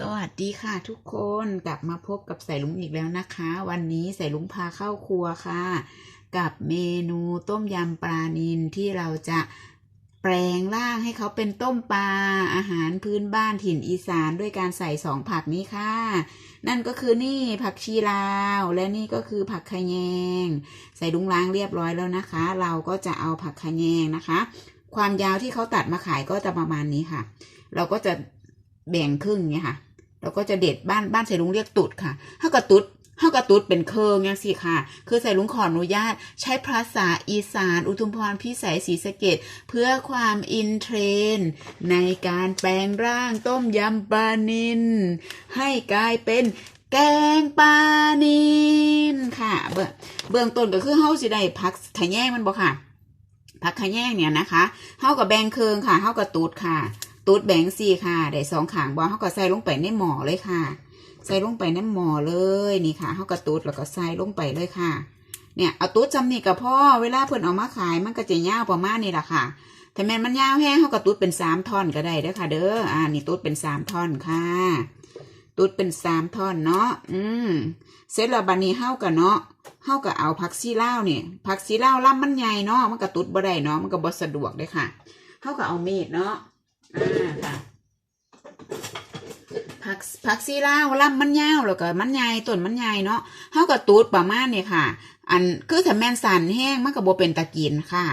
สวัสดีค่ะทุกคนกลับมาพบกับใส่ลุงอีกแล้วนะคะ วันนี้ใส่ลุงพาเข้าครัวค่ะ กับเมนูต้มยำปลานิลที่เราจะแปลงร่างให้เขาเป็นต้มปลาอาหารพื้นบ้านถิ่นอีสานด้วยการใส่สองผักนี้ค่ะ นั่นก็คือนี่ผักชีลาว และนี่ก็คือผักขะแยง ใส่ลุงล้างเรียบร้อยแล้วนะคะ เราก็จะเอาผักขะแยงนะคะ ความยาวที่เขาตัดมาขายก็จะประมาณนี้ค่ะ เราก็จะแบ่งครึ่งเนี่ยค่ะ เราก็จะเด็ดบ้านบ้านใส่ลุงเรียกตุดค่ะเท่ากับตุดเท่ากับตุดเป็นเคิงยังสิค่ะ คือใส่ลุงขออนุญาต ใช้ภาษาอีสาน อุทุมพรพิสัยศรีสะเกดเพื่อความอินเทรน ในการแปลงร่างต้มยำปลานิน ให้กลายเป็นแกงปลานินค่ะ เบื้องเบื้องต้นก็คือเฮาสิได้พักขะแยงมันบ่ค่ะผักขะแยงเนี่ยนะคะเฮากับแบงเคิงค่ะเฮากับตูดค่ะ ตูดแบงสี่ค่ะได้สองขางบอเฮาก็ใส่ลงไปในหม้อเลยค่ะ ใส่ลงไปในหม้อเลยนี่ค่ะเฮาก็ตูดแล้วก็ใส่ลงไปเลยค่ะ เนี่ยเอาตูดจำนี่กับพ่อเวลาเพิ่นเอามาขายมันก็จะยาวประมาณนี้แหละค่ะถ้าแม่นมันยาวแห้งเฮาก็ตูดเป็นสามท่อนก็ได้เด้อค่ะ เด้ออ่านี่ตูดเป็นสามท่อนค่ะตูดเป็นสามท่อนเนาะ อืม เสร็จแล้วบัดนี้เฮาก็เนาะเฮาก็เอาผักซีลาวเนี่ยผักซีลาวลำมันใหญ่เนาะ มันก็ตุดบ่ได้เนาะ มันก็บ่สะดวกเด้ค่ะเฮาก็เอามีดเนาะ อ่าค่ะผักผักซีลาวลำมันยาวแล้วก็มันใหญ่ต้นมันใหญ่เนาะเฮาก็ตูดประมาณนี่ค่ะ อันคือถ้าแม่นสันแห้งมันก็บ่เป็นตะกินค่ะ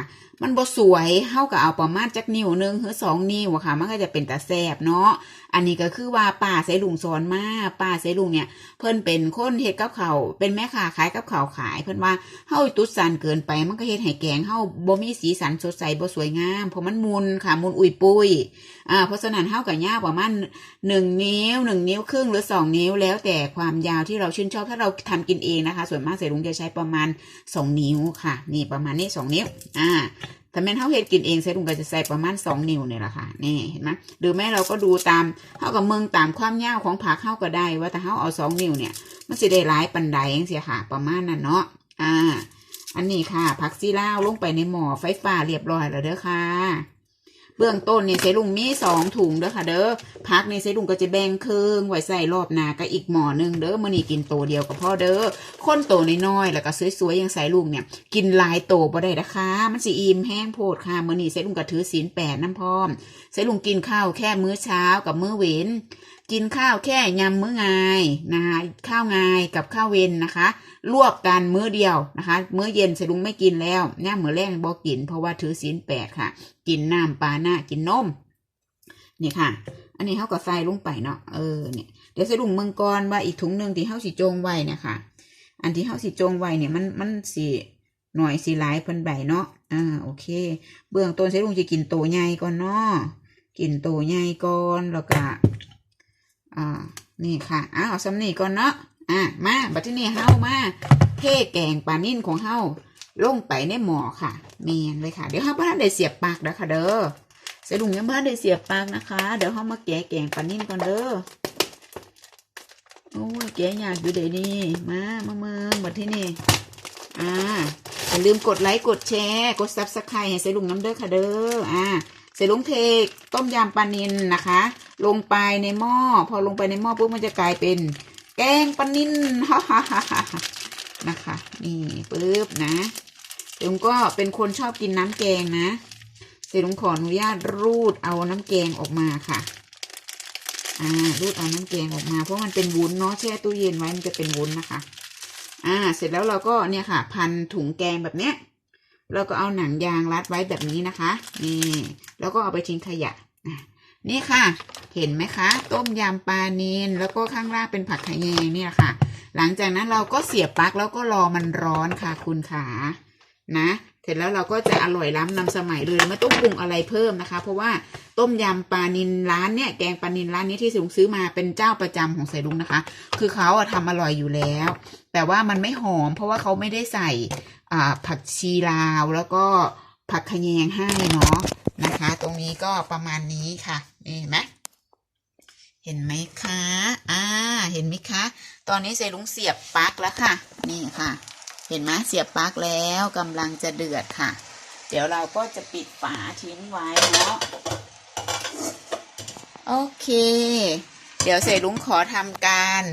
มันบ่สวยเฮาก็เอาประมาณจักนิ้วหนึงหรือสองนิ้วค่ะ มันก็จะเป็นตาแซ่บเนาะ อันนี้ก็คือว่าป้าใส่ลุงสอนมาป้าใส่ลุงเนี่ย เพิ่นเป็นคนเฮ็ดกับเขาวเป็นแม่ค้าขายกับเขาวขาย เพิ่นว่าเฮาตุดสันเกินไป มันก็เฮ็ดให้แกงเฮาบ่มีสีสันสดใสบ่สวยงามเพราะมันมุนค่ะมุนอุยปุยอ่าเพราะฉะนั้นเฮาก็ยาวประมาณ1นิ้ว1นิ้วครึ่งหรือ2นิ้วแล้วแต่ความยาวที่เราชื่นชอบถ้าเราทำกินเองนะคะ ส่วนมากใส่ลุงจะใช้ประมาณ2นิ้วค่ะ นี่ประมาณนี้2นิ้วอ่า ถ้าแม่นเขาเฮ็ดกินเองใส่ลุงก็จะใส่ประมาณสองนิ้วเนี่แหละค่ะนี่เห็นไหมหรือแม่เราก็ดูตามเฮากับเมืองตามความยาวของผักเฮาก็ได้ ว่าแต่เขาเอา2นิ้วเนี่ย มันจะได้หลายปันไดเองเสียค่ะ ประมาณนั้นเนาะอ่า อันนี้ค่ะผักซีลาวลงไปในหม้อไฟฟ้าเรียบร้อยแล้วเด้อค่ะ เบื้องต้นเนี่ยเซลุงมีสองถุงเด้อค่ะ เด้อพักในเซลุงก็จะแบ่งครึ่งไว้ใส่รอบหน้าก็อีกหมอหนึงเด้อมื้อนี้กินโตเดียวกับพ่อเด้อคนโตน้อยๆแล้วก็สวยๆอย่างใส่ลุงเนี่ยกินหลายโตบ่ได้นะคะมันสิอิ่มแห้งโพดค่ะมื่อนี้เซลุงก็ถือศีลแปดน้ำพร้อมเซลุงกินข้าวแค่มื้อเช้ากับมื้อเว้นกินข้าวแค่ยำมื้องายนะคะข้าวงายกับข้าวเวนนะคะ รวบกันมื้อเดียวนะคะ มื้อเย็นสลุงไม่กินแล้วเนี่ยมื้อแรกบ่กิน เพราะว่าถือศีลแปดค่ะ กินน้ำปลาหน้ากินนมนี่ค่ะ อันนี้เขาก็ใส่ลงไปเนาะเออเนี่ยเดี๋ยวสลุงเมืองก่อนว่าอีกถุงหนึ่งที่เขาสิจงไว้เนี่ยค่ะอันที่เขาสิจงไว้เนี่ยมันมันสิหน่อยสิหลายเพิ่นใบเนาะอ่าโอเค เบื้องต้นสลุงจะกินโตใหญ่ก่อนเนาะกินโตใหญ่ก่อนแล้วก็ อ่านี่ค่ะอ้าวสำนีก่อนเนาะอะมาบัดที่นี่เฮามาเทแกงปลานิ่นของเฮาลงไปในหม้อค่ะเมนเลยค่ะ เดี๋ยวเฮาบ้านได้เสียบปากแล้วค่ะเด้อเสดุงยังบ้านได้เสียบปากนะคะ เดี๋ยวเฮามาแกะแกงปลานิ่นก่อนเด้อโอ้ยแกะยากอยู่เดี๋ยวนี้มามาเมืองบัดที่นี่อ่าอย่าลืมกดไลค์กดแชร์ กดซับสไครต์ให้เสยลุงน้ำเด้อค่ะเด้ออ่า เสร็จลุงเทต้มยำปลานินนะคะ ลงไปในหม้อ พอลงไปในหม้อปุ๊บมันจะกลายเป็น แกงปลานินฮ่าฮ่าฮ่าฮ่านะคะ นี่ปุ๊บนะเดี๋ยวลุงก็เป็นคนชอบกินน้ำแกงนะ เสร็จลุงขออนุญาตรูดเอาน้ำแกงออกมาค่ะอ่ารูดเอาน้ำแกงออกมา เพราะมันเป็นวุ้นเนาะแช่ตู้เย็นไว้มันจะเป็นวุ้นนะคะ อ่า เสร็จแล้วเราก็เนี่ยค่ะ พันถุงแกงแบบเนี้ย เราก็เอาหนังยางรัดไว้แบบนี้นะคะ นี่ แล้วก็เอาไปทิ้งขยะ นี่ค่ะ เห็นไหมคะ ต้มยำปลานินแล้วก็ข้างล่างเป็นผักขะแยงเนี่ยค่ะ หลังจากนั้นเราก็เสียบปลั๊กแล้วก็รอมันร้อนค่ะคุณขานะ เสร็จแล้วเราก็จะอร่อยล้ำนำสมัยเลยไม่ต้องปรุงอะไรเพิ่มนะคะ เพราะว่าต้มยำปลานินร้านเนี่ยแกงปลานินร้านนี้ที่สลุงซื้อมาเป็นเจ้าประจำของสายลุงนะคะ คือเขาอะทำอร่อยอยู่แล้ว แต่ว่ามันไม่หอม เพราะว่าเขาไม่ได้ใส่ ผักชีลาวแล้วก็ผักขยงให้เนาะนะคะ ตรงนี้ก็ประมาณนี้ค่ะนี่เห็นไหมเห็นไหมคะอ่าเห็นไหมคะ ตอนนี้เซรุงเสียบปลั๊กแล้วค่ะ นี่ค่ะ เห็นไหมเสียบปลั๊กแล้วกำลังจะเดือดค่ะ เดี๋ยวเราก็จะปิดฝาทิ้งไว้เนาะโอเค เดี๋ยวเสลุงขอทำการ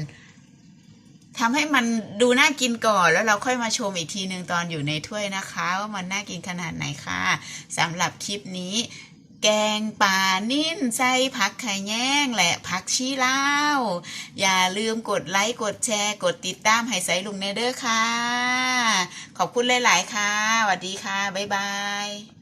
ทำให้มันดูน่ากินก่อน แล้วเราค่อยมาชมอีกทีหนึ่งตอนอยู่ในถ้วยนะคะ ว่ามันน่ากินขนาดไหนค่ะสำหรับคลิปนี้ แกงป่านิ่นใส่ผักไข่แยงและผักชีลาวอย่าลืมกดไลค์กดแชร์กดติดตามให้ใส่ลุงเนเดอร์ค่ะ ขอบคุณหลาย ๆ ค่ะสวัสดีค่ะ บ๊ายบาย